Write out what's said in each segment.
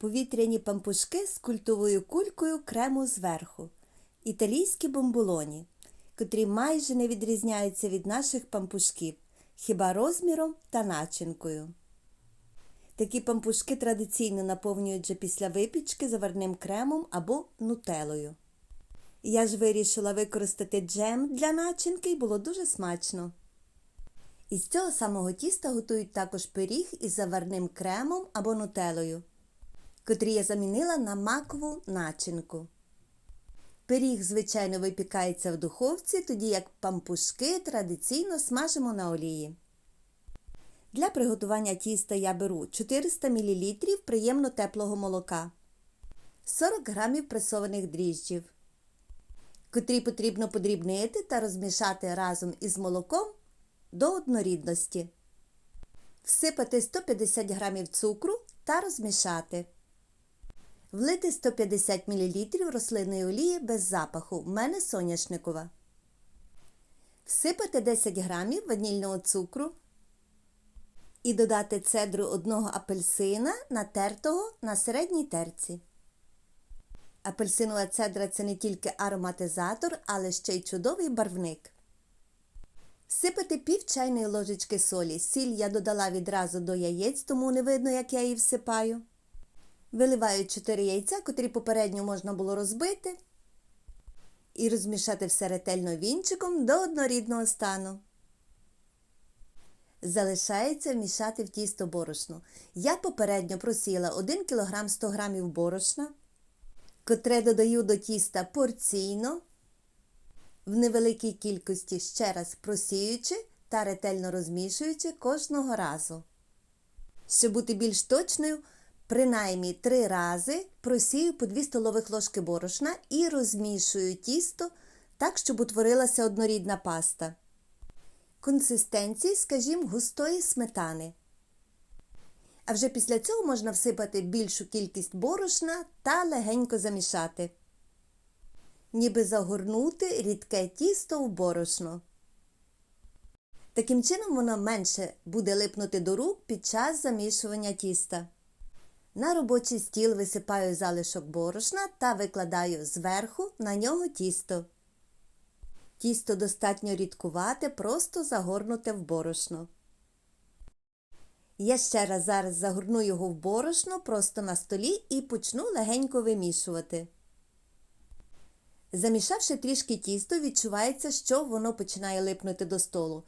Повітряні пампушки з культовою кулькою крему зверху. Італійські бомболоні, котрі майже не відрізняються від наших пампушків, хіба розміром та начинкою. Такі пампушки традиційно наповнюють вже після випічки заварним кремом або нутелою. Я ж вирішила використати джем для начинки і було дуже смачно. Із цього самого тіста готують також пиріг із заварним кремом або нутелою, котрі я замінила на макову начинку. Пиріг, звичайно, випікається в духовці, тоді як пампушки традиційно смажимо на олії. Для приготування тіста я беру 400 мл приємно теплого молока, 40 г пресованих дріжджів, котрі потрібно подрібнити та розмішати разом із молоком до однорідності, всипати 150 г цукру та розмішати. Влити 150 мл рослинної олії без запаху. В мене соняшникова. Всипати 10 г ванільного цукру і додати цедру одного апельсина, натертого на середній терці. Апельсинова цедра це не тільки ароматизатор, але ще й чудовий барвник. Всипати пів чайної ложечки солі. Сіль я додала відразу до яєць, тому не видно, як я її всипаю. Виливаю 4 яйця, котрі попередньо можна було розбити, і розмішати все ретельно вінчиком до однорідного стану. Залишається вмішати в тісто борошно. Я попередньо просіла 1 кг 100 г борошна, котре додаю до тіста порційно, в невеликій кількості ще раз просіюючи та ретельно розмішуючи кожного разу. Щоб бути більш точною, принаймні 3 рази просію по 2 столових ложки борошна і розмішую тісто так, щоб утворилася однорідна паста. Консистенції, скажімо, густої сметани. А вже після цього можна всипати більшу кількість борошна та легенько замішати, ніби загорнути рідке тісто в борошно. Таким чином воно менше буде липнути до рук під час замішування тіста. На робочий стіл висипаю залишок борошна та викладаю зверху на нього тісто. Тісто достатньо рідкувате, просто загорнуте в борошно. Я ще раз зараз загорну його в борошно просто на столі і почну легенько вимішувати. Замішавши трішки тісто, відчувається, що воно починає липнути до столу.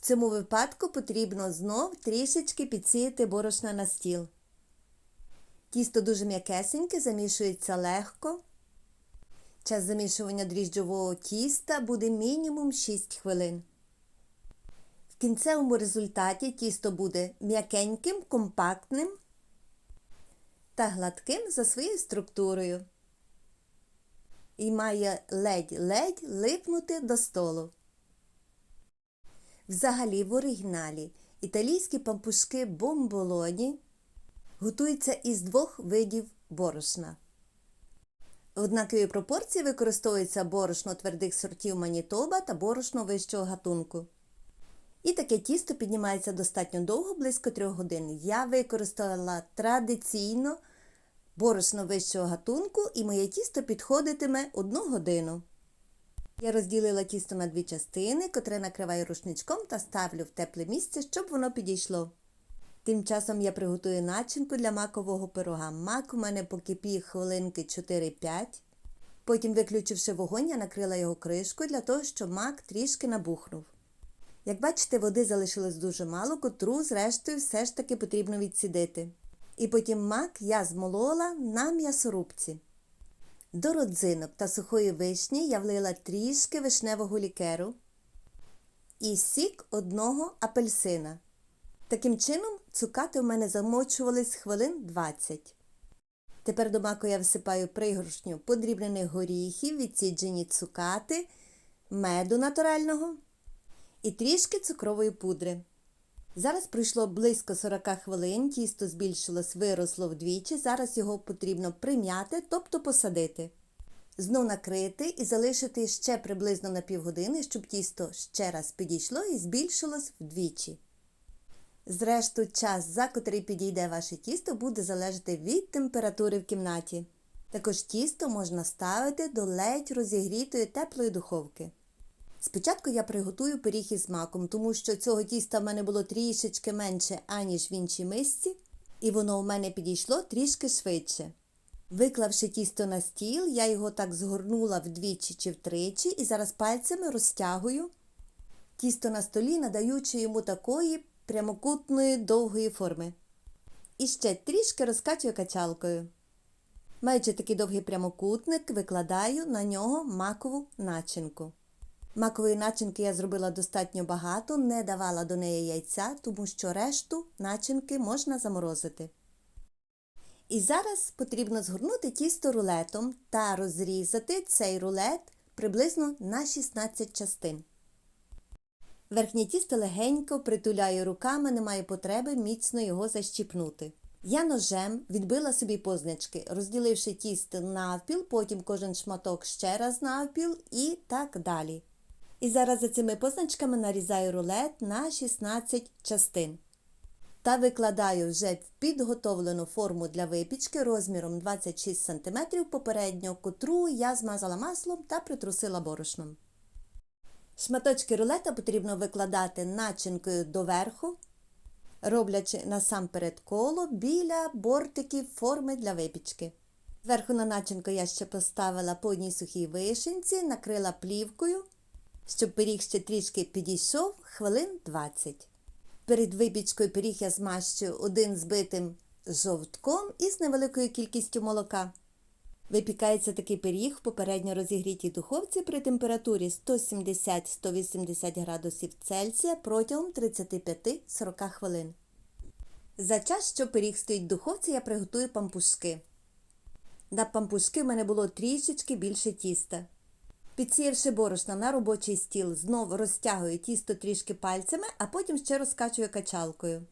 В цьому випадку потрібно знов трішечки підсіяти борошна на стіл. Тісто дуже м'якесеньке, замішується легко. Час замішування дріжджового тіста буде мінімум 6 хвилин. В кінцевому результаті тісто буде м'якеньким, компактним та гладким за своєю структурою. І має ледь-ледь липнути до столу. Взагалі, в оригіналі італійські пампушки бомболоні готуються із двох видів борошна. В однаковій пропорції використовується борошно твердих сортів Манітоба та борошно вищого гатунку. І таке тісто піднімається достатньо довго, близько 3 годин. Я використала традиційно борошно вищого гатунку і моє тісто підходитиме 1 годину. Я розділила тісто на дві частини, котре накриваю рушничком та ставлю в тепле місце, щоб воно підійшло. Тим часом я приготую начинку для макового пирога. Мак у мене покипів хвилинки 4-5. Потім, виключивши вогонь, я накрила його кришкою для того, щоб мак трішки набухнув. Як бачите, води залишилось дуже мало, котру, зрештою, все ж таки потрібно відсідити. І потім мак я змолола на м'ясорубці. До родзинок та сухої вишні я влила трішки вишневого лікеру і сік одного апельсина. Таким чином, цукати в мене замочувались хвилин 20. Тепер до маку я всипаю пригоршню подрібнених горіхів, відсіджені цукати, меду натурального і трішки цукрової пудри. Зараз пройшло близько 40 хвилин, тісто збільшилось, виросло вдвічі, зараз його потрібно прим'яти, тобто посадити. Знов накрити і залишити ще приблизно на півгодини, щоб тісто ще раз підійшло і збільшилось вдвічі. Зрештою, час, за котрий підійде ваше тісто, буде залежати від температури в кімнаті. Також тісто можна ставити до ледь розігрітої теплої духовки. Спочатку я приготую пиріг із маком, тому що цього тіста в мене було трішечки менше, аніж в іншій мисці, і воно в мене підійшло трішки швидше. Виклавши тісто на стіл, я його так згорнула вдвічі чи втричі і зараз пальцями розтягую тісто на столі, надаючи йому такої прямокутної довгої форми. І ще трішки розкачую качалкою. Маючи такий довгий прямокутник, викладаю на нього макову начинку. Макової начинки я зробила достатньо багато, не давала до неї яйця, тому що решту начинки можна заморозити. І зараз потрібно згорнути тісто рулетом та розрізати цей рулет приблизно на 16 частин. Верхнє тісто легенько притуляю руками, немає потреби міцно його защіпнути. Я ножем відбила собі позначки, розділивши тісто навпіл, потім кожен шматок ще раз навпіл і так далі. І зараз за цими позначками нарізаю рулет на 16 частин. Та викладаю вже в підготовлену форму для випічки розміром 26 см попередньо, котру я змазала маслом та притрусила борошном. Шматочки рулета потрібно викладати начинкою доверху, роблячи насамперед коло біля бортиків форми для випічки. Зверху на начинку я ще поставила по одній сухій вишенці, накрила плівкою, щоб пиріг ще трішки підійшов хвилин 20. Перед випічкою пиріг я змащую один збитим жовтком із невеликою кількістю молока. Випікається такий пиріг в попередньо розігрітій духовці при температурі 170-180 градусів Цельсія протягом 35-40 хвилин. За час, що пиріг стоїть в духовці, я приготую пампушки. На пампушки в мене було трішечки більше тіста. Підсіявши борошна на робочий стіл, знову розтягую тісто трішки пальцями, а потім ще розкачую качалкою.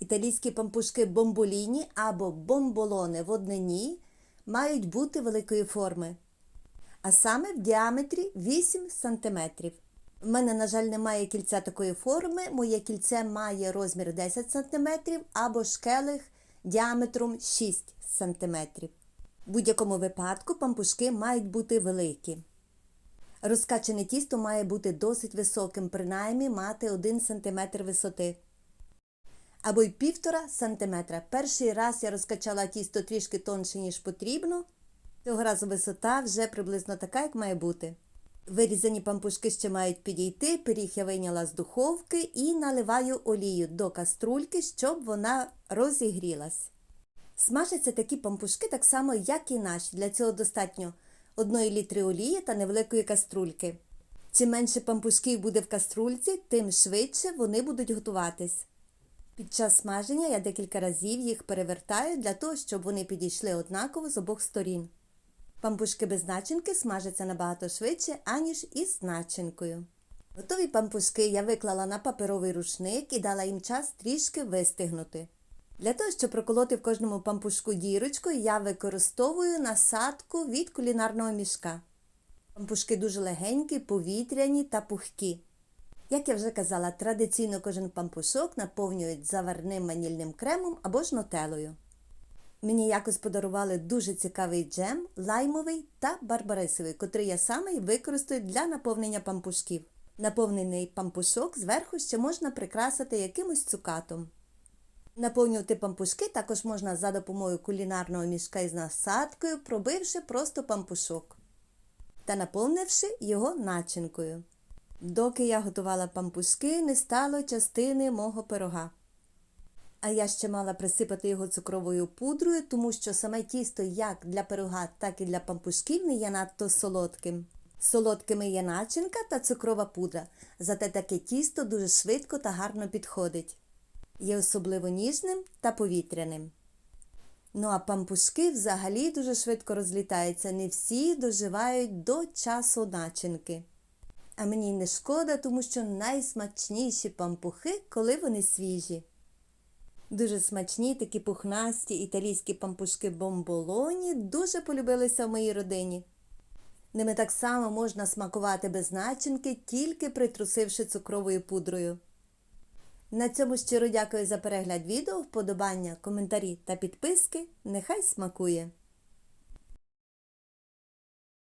Італійські пампушки бомболіні або бомболони в однині мають бути великої форми, а саме в діаметрі 8 см. В мене, на жаль, немає кільця такої форми, моє кільце має розмір 10 см або шкелих діаметром 6 см. В будь-якому випадку пампушки мають бути великі. Розкачане тісто має бути досить високим, принаймні мати 1 см висоти. Або й 1,5 см. Перший раз я розкачала тісто трішки тонше, ніж потрібно. Цього разу висота вже приблизно така, як має бути. Вирізані пампушки ще мають підійти, пиріг я вийняла з духовки і наливаю олію до каструльки, щоб вона розігрілась. Смажаться такі пампушки так само, як і наші. Для цього достатньо 1 літри олії та невеликої каструльки. Чим менше пампушків буде в каструльці, тим швидше вони будуть готуватись. Під час смаження я декілька разів їх перевертаю для того, щоб вони підійшли однаково з обох сторін. Пампушки без начинки смажаться набагато швидше, аніж із начинкою. Готові пампушки я виклала на паперовий рушник і дала їм час трішки вистигнути. Для того, щоб проколоти в кожному пампушку дірочку, я використовую насадку від кулінарного мішка. Пампушки дуже легенькі, повітряні та пухкі. Як я вже казала, традиційно кожен пампушок наповнюють заварним ванільним кремом або ж нотелою. Мені якось подарували дуже цікавий джем, лаймовий та барбарисовий, котрий я саме й використаю для наповнення пампушків. Наповнений пампушок зверху ще можна прикрасити якимось цукатом. Наповнювати пампушки також можна за допомогою кулінарного мішка із насадкою, пробивши просто пампушок та наповнивши його начинкою. Доки я готувала пампушки, не стало частини мого пирога. А я ще мала присипати його цукровою пудрою, тому що саме тісто як для пирога, так і для пампушків не є надто солодким. Солодкими є начинка та цукрова пудра, зате таке тісто дуже швидко та гарно підходить. Є особливо ніжним та повітряним. Ну а пампушки взагалі дуже швидко розлітаються, не всі доживають до часу начинки. А мені не шкода, тому що найсмачніші пампухи, коли вони свіжі. Дуже смачні такі пухнасті італійські пампушки бомболоні дуже полюбилися в моїй родині. Ними так само можна смакувати без начинки, тільки притрусивши цукровою пудрою. На цьому щиро дякую за перегляд відео, вподобання, коментарі та підписки. Нехай смакує!